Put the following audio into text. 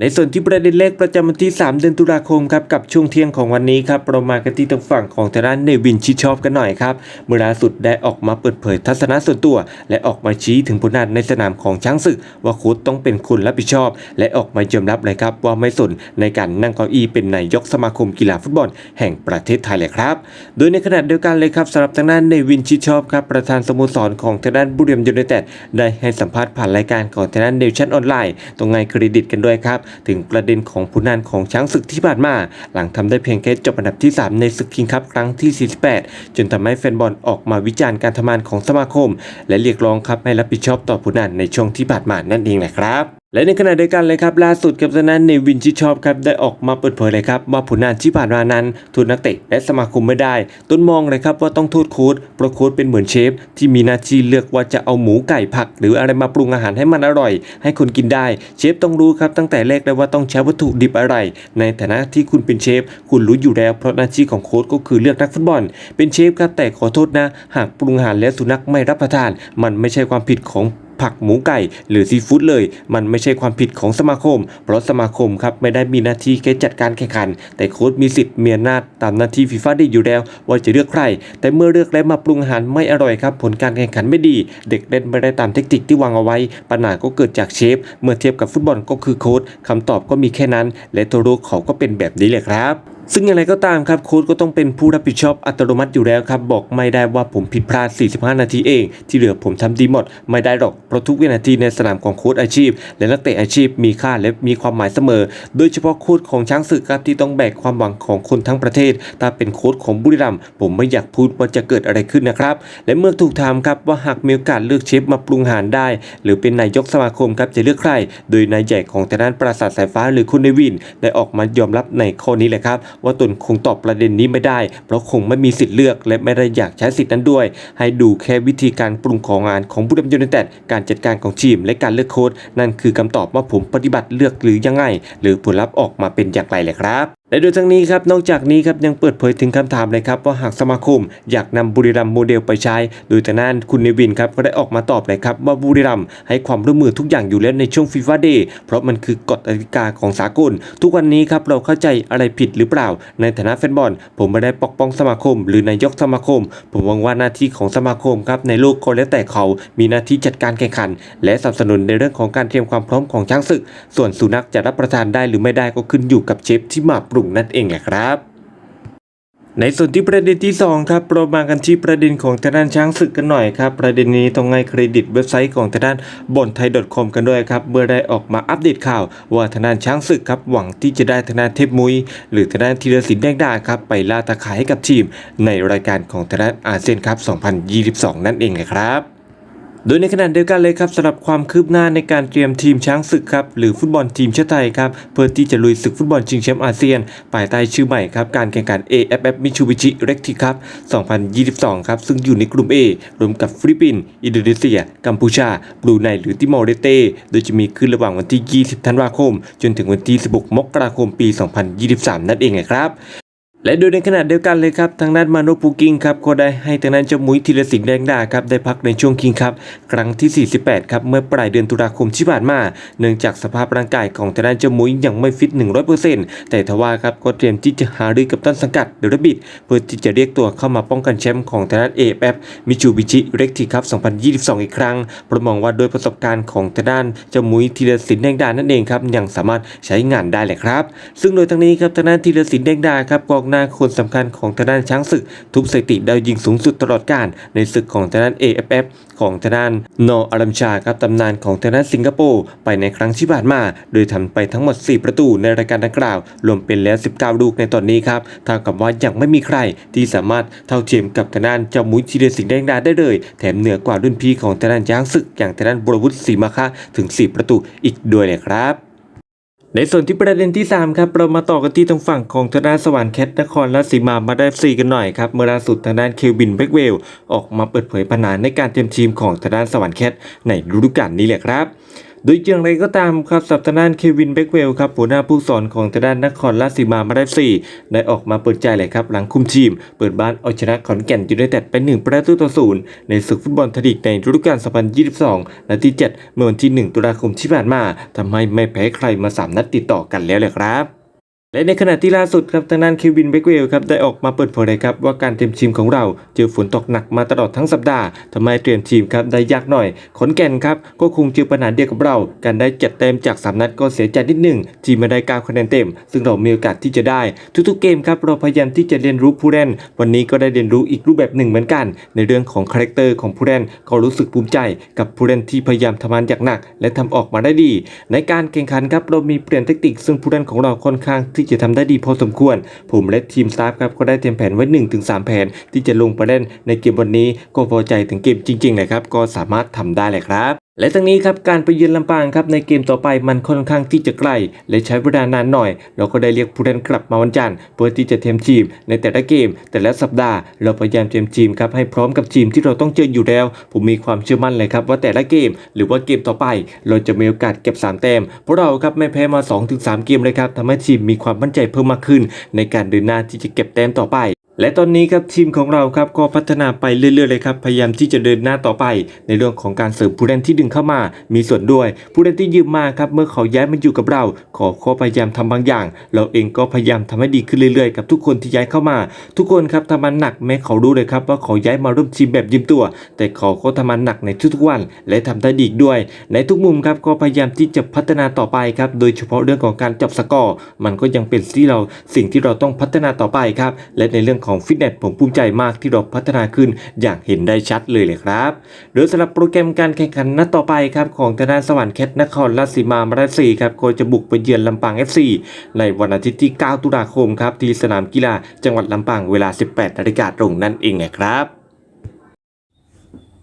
ในส่วนที่ประเด็นแรกประจำวันที่ 3 เดือนตุลาคมครับกับช่วงเที่ยงของวันนี้ครับเรามากันที่ทางฝั่งของทางด้านเนวินชิดชอบกันหน่อยครับเมื่อล่าสุดได้ออกมาเปิดเผยทัศนะส่วนตัว และออกมาชี้ถึงผลงานในสนามของช้างศึก ว่าโค้ชต้องเป็นคนรับผิดชอบ และออกมายอมรับเลยครับว่าไม่สนในการนั่งเก้าอี้เป็นนายกสมาคมกีฬาฟุตบอลแห่งประเทศไทยเลยครับ โดยในขณะเดียวกันเลยครับสำหรับทางด้านเนวินชิดชอบครับประธานสโมสรของทางด้านบุรีรัมย์ยูไนเต็ดได้ให้สัมภาษณ์ผ่านรายการของทางด้านเนชั่นออนไลน์ตรงไงเครดิตกันด้วยครับถึงประเด็นของผลงานของช้างศึกที่ผ่านมา หลังทำได้เพียงแค่จบอันดับที่ 3 ในศึกคิงคัพครั้งที่ 48 จนทำให้แฟนบอลออกมาวิจารณ์การทำงานของสมาคม และเรียกร้องครับให้รับผิดชอบต่อผลงานในช่วงที่ผ่านมานั่นเองแหละครับและในขณะเดียวกันเลยครับล่าสุดกับทางด้นเนวินชิชอบครับได้ออกมาเปิดเผยเลยครับว่าผลงานที่ผ่านมานั้นทุนนักเตะและสมาคมไม่ได้ต้นมองเลยครับว่าต้องโทษโค้ชเพราะโค้ชเป็นเหมือนเชฟ ที่มีหน้าที่เลือกว่าจะเอาหมูไก่ผัก หรืออะไรมาปรุงอาหารให้มันอร่อย ให้คนกินได้ เชฟต้องรู้ครับตั้งแต่แรกเลยว่าต้องใช้วัตถุดิบอะไร ในฐานะที่คุณเป็นเชฟ คุณรู้อยู่แล้วเพราะหน้าที่ของโค้ชก็คือเลือกนักฟุตบอล เป็นเชฟครับแต่ขอโทษนะ หากปรุงอาหารแล้วสุนัขไม่รับประทาน มันไม่ใช่ความผิดของ ผักหมูไก่ หรือซีฟู้ดเลย มันไม่ใช่ความผิดของสมาคม เพราะสมาคมครับไม่ได้มีหน้าที่แค่จัดการแข่งขัน แต่โค้ชมีสิทธิ์มีอำนาจตามหน้าที่ฟีฟ่าได้อยู่แล้ว ว่าจะเลือกใคร แต่เมื่อเลือกแล้วมาปรุงอาหารไม่อร่อยครับ ผลการแข่งขันไม่ดี เด็กเล่นไม่ได้ตามเทคนิคที่วางเอาไว้ ปัญหาก็เกิดจากเชฟ เมื่อเทียบกับฟุตบอลก็คือโค้ชคำตอบก็มีแค่นั้น และตัวรู้เขาก็เป็นแบบนี้เลยครับ ซึ่งอย่างไรก็ตามครับโค้ชก็ต้องเป็นผู้รับผิดชอบอัตโนมัติอยู่แล้วครับ บอกไม่ได้ว่าผมผิดพลาด 45 นาทีเอง ที่เหลือผมทำดีหมด ไม่ได้หรอกเพราะทุกวินาทีในสนามของโค้ชอาชีพ และนักเตะอาชีพมีค่าและมีความหมายเสมอ โดยเฉพาะโค้ชของช้างศึกครับที่ต้องแบกความหวังของคนทั้งประเทศ ถ้าเป็นโค้ชของบุรีรัมย์ผมไม่อยากพูดว่าจะเกิดอะไรขึ้นนะครับและเมื่อถูกถามครับว่าหากมีโอกาสเลือกเชฟมาปรุงอาหารได้ หรือเป็นนายกสมาคมครับจะเลือกใคร โดยนายใหญ่ของทางด้านปราสาทสายฟ้าหรือคุณเนวิน ได้ออกมายอมรับในข้อนี้แหละครับว่าตนคงตอบประเด็นนี้ไม่ได้ เพราะคงไม่มีสิทธิ์เลือกและไม่ได้อยากใช้สิทธินั้นด้วย ให้ดูแค่วิธีการปรุงของงานของบุรีรัมย์ยูไนเต็ดการจัดการของทีมและการเลือกโค้ชนั่นคือคำตอบว่าผมปฏิบัติเลือกหรือยังไง หรือผลลัพธ์ออกมาเป็นอย่างไรเลยครับ และโดยทั้งนี้ครับนอกจากนี้ครับยังเปิดเผยถึงคำถามเลยครับว่าหากสมาคม อยากนำบุรีรัมย์โมเดลไปใช้ โดยทางด้านคุณเนวินครับก็ได้ออกมาตอบเลยครับว่าบุรีรัมย์ให้ความร่วมมือทุกอย่างอยู่แล้วในช่วงฟีฟ่าเดย์เพราะมันคือกฎกติกาของสากล ทุกวันนี้ครับเราเข้าใจอะไรผิดหรือเปล่า ในฐานะแฟนบอล ผมไม่ได้ปกป้องสมาคม หรือนายกสมาคม ผมหวังว่าหน้าที่ของสมาคมครับในโลกก็แล้วแต่เขา มีหน้าที่จัดการแข่งขัน และสนับสนุนในเรื่องของการเตรียมความพร้อมของช้างศึก ส่วนสุนัขจะรับประทานได้หรือไม่ได้ก็ขึ้นอยู่กับเชฟที่มาปรุงนั่นเองแหละครับ ในส่วนที่ประเด็นที่ 2 ครับเรามากันที่ประเด็นของทางด้านช้างศึกกันหน่อยครับ ประเด็นนี้ต้องให้เครดิตเว็บไซต์ของทางด้านบนไทย .com กันด้วยครับ เมื่อได้ออกมาอัปเดตข่าว ว่าทางด้านช้างศึกครับหวังที่จะได้ทางด้านเทพมุย หรือทางด้านธีรศิลป์แดงดาครับไปล่าตาขายให้กับทีม ในรายการของทางด้านอาเซียนครับ 2022 นั่นเองนะครับ โดยในขณะเดียวกันเลยครับสำหรับความคืบหน้าในการเตรียมทีมช้างศึกครับหรือฟุตบอลทีมชาติไทยครับเพื่อที่จะลุยศึกฟุตบอลชิงแชมป์อาเซียนภายใต้ชื่อใหม่ครับการแข่งขัน AFF Mitsubishi Recti Cup 2022 ครับซึ่งอยู่ในกลุ่ม A รวมกับฟิลิปปินส์อินโดนีเซีย กัมพูชาบรูไนหรือติมอร์เลเตโดยจะมีขึ้นระหว่างวันที่ 20 ธันวาคม จนถึงวันที่ 16 มกราคม ปี 2023 นั่นเองครับ และโดยในขณะเดียวกันเลยครับทางด้านมาโนปูกิงครับก็ได้ให้ทางด้านเจ้ามุ้ยธีรศิลป์แดงดาครับได้พักในช่วงคิงครับครั้งที่ 48 ครับเมื่อปลายเดือนตุลาคมที่ผ่านมาเนื่องจากสภาพร่างกายของทางด้านเจ้ามุ้ยยังไม่ฟิต 100%แต่ทว่าครับก็เตรียมที่จะหารือกับต้นสังกัดเดอะบิดเพื่อที่จะเรียกตัวเข้ามาป้องกันแชมป์ของทางด้าน AFF มิจูบิชิเร็กทีครับ2022 อีกครั้งเพระมองว่าด้วยประสบการณ์ของทางด้านเจ้ามุ้ยธีรศิลป์แดงดานั่นเองครับยังสามารถใช้งานได้แหละครับ ซึ่งโดยทั้งนี้ครับทางด้านธีรศิลป์แดงดาครับกองหน้าคนสำคัญของทางด้านช้างศึก ทุบสถิติดาวยิงสูงสุดตลอดกาลในศึกของทางด้าน AFF ของทางด้านนออารัมชาครับตำนานของทางด้านสิงคโปร์ไปในครั้งที่ผ่านมา โดยทำไปทั้งหมด 4 ประตูในรายการดังกล่าวรวมเป็นแล้ว 19 ลูกในตอนนี้ครับเท่ากับว่ายังไม่มีใครที่สามารถเท่าเทียมกับทางด้านเจ้ามุ้ยธีเรศิลป์แดงดาได้เลย แถมเหนือกว่ารุ่นพี่ของทางด้านช้างศึกอย่างทางด้านบรวุฒิศรีมาคะถึง 4 ประตูอีกด้วยเลยครับ ในส่วนที่ประเด็นที่ 3 ครับ เรามาต่อกันที่ทางฝั่งของทางด้านสวรรค์แคทนครราชสีมามาได้ซีกันหน่อยครับ เมื่อล่าสุดทางด้านเคลวินเบ็กเวลออกมาเปิดเผยปัญหาในการเตรียมทีมของทางด้านสวรรค์แคทในฤดูกาลนี้แหละครับ โดยอย่างไรก็ตามครับสัปดาห์นั้นเควินเบคเวลครับหัวหน้าผู้สอนของทางด้านนครราชสีมามาได้สี่ได้ออกมาเปิดใจเลยครับหลังคุมทีม เปิดบ้านเอาชนะขอนแก่นยูไนเต็ดไป1ประตูต่อศูนย์ในศึกฟุตบอลทยลีกในฤดูกาล2022นัดที่7เมื่อวันที่ 1 ตุลาคมที่ผ่านมาทำให้ไม่แพ้ใครมา 3 นัดติดต่อกันแล้วเลยครับ และในขณะที่ล่าสุดครับทางด้านเควินเบคเวลครับได้ออกมาเปิดเผยครับว่าการเตรียมทีมของเราเจอฝนตกหนักมาตลอดทั้งสัปดาห์ทำให้เตรียมทีมครับได้ยากหน่อยขอนแก่นครับก็คงเจอปัญหาเดียวกับเราการได้จ็ดเต็มจากสามนัดก็เสียใจนิดหนึ่งทีมไม่ได้ก้าคะแนนเต็ม ซึ่งเรามีโอกาสที่จะได้ ทุกๆเกมครับเราพยายามที่จะเรียนรู้ผู้เล่น วันนี้ก็ได้เรียนรู้อีกรูปแบบหนึ่งเหมือนกัน ในเรื่องของคาแรคเตอร์ของผู้เล่นก็รู้สึกภูมิใจกับผู้เล่นที่พยายามทำงานอย่างหนัก และทำออกมาได้ดี ในการแข่งขันครับเรามีเปลี่ยนเทคนิคซึ่งผู้เล่นของเราค่อนข้างที่จะทำได้ดีพอสมควร ผมและทีมสตาฟครับก็ได้เตรียมแผนไว้ 1-3 แผน ที่จะลงไปเล่นในเกมวันนี้ก็พอใจถึงเกมจริงๆนะครับก็สามารถทำได้เลยครับ และทั้งนี้ครับการไปเยือนลำปางครับในเกมต่อไปมันค่อนข้างที่จะใกล้และใช้เวลานานหน่อย เราก็ได้เรียกผู้เล่นกลับมาวันจันทร์เพื่อที่จะเตรียมทีมในแต่ละเกม แต่ละสัปดาห์เราพยายามเตรียมทีมครับให้พร้อมกับทีมที่เราต้องเจออยู่แล้ว ผมมีความเชื่อมั่นเลยครับว่าแต่ละเกม หรือว่าเกมต่อไป เราจะมีโอกาสเก็บ3แต้มเพราะเราครับไม่แพ้มา 2-3 เกมเลยครับทำให้ทีมมีความมั่นใจเพิ่มมากขึ้น ในการเดินหน้าที่จะเก็บแต้มต่อไป และตอนนี้ครับทีมของเราครับก็พัฒนาไปเรื่อยๆเลยครับพยายามที่จะเดินหน้าต่อไป ในเรื่องของการเสริมผู้เล่นที่ดึงเข้ามา มีส่วนด้วย ผู้เล่นที่ยืมมาครับเมื่อเขาย้ายมาอยู่กับเรา ขอก็พยายามทำบางอย่าง เราเองก็พยายามทำให้ดีขึ้นเรื่อยๆกับทุกคนที่ย้ายเข้ามา ทุกคนครับทำมันหนักแม้เขารู้เลยครับว่าเขาย้ายมาร่วมทีมแบบยืมตัว แต่เขาก็ทำมันหนักในทุกๆวัน และทำได้ดีด้วย ในทุกมุมครับก็พยายามที่จะพัฒนาต่อไปครับโดยเฉพาะเรื่องของการจับสกอร์มันก็ยังเป็นที่เราสิ่งที่เราต้องพัฒนาต่อไปครับและในเรื่องของฟิตเนสผมภูมิใจมากที่เราพัฒนาขึ้นอย่างเห็นได้ชัดเลยเลยครับโดยสำหรับโปรแกรมการแข่งขันนัดต่อไปครับของธนาสวรรค์แคทนครราชสีมามาราศีครับก็จะบุกไปเยือนลำปาง FC ในวันอาทิตย์ที่ 9 ตุลาคมครับที่สนามกีฬาจังหวัดลำปางเวลา 18นาฬิกาตรงนั่นเองนะครับ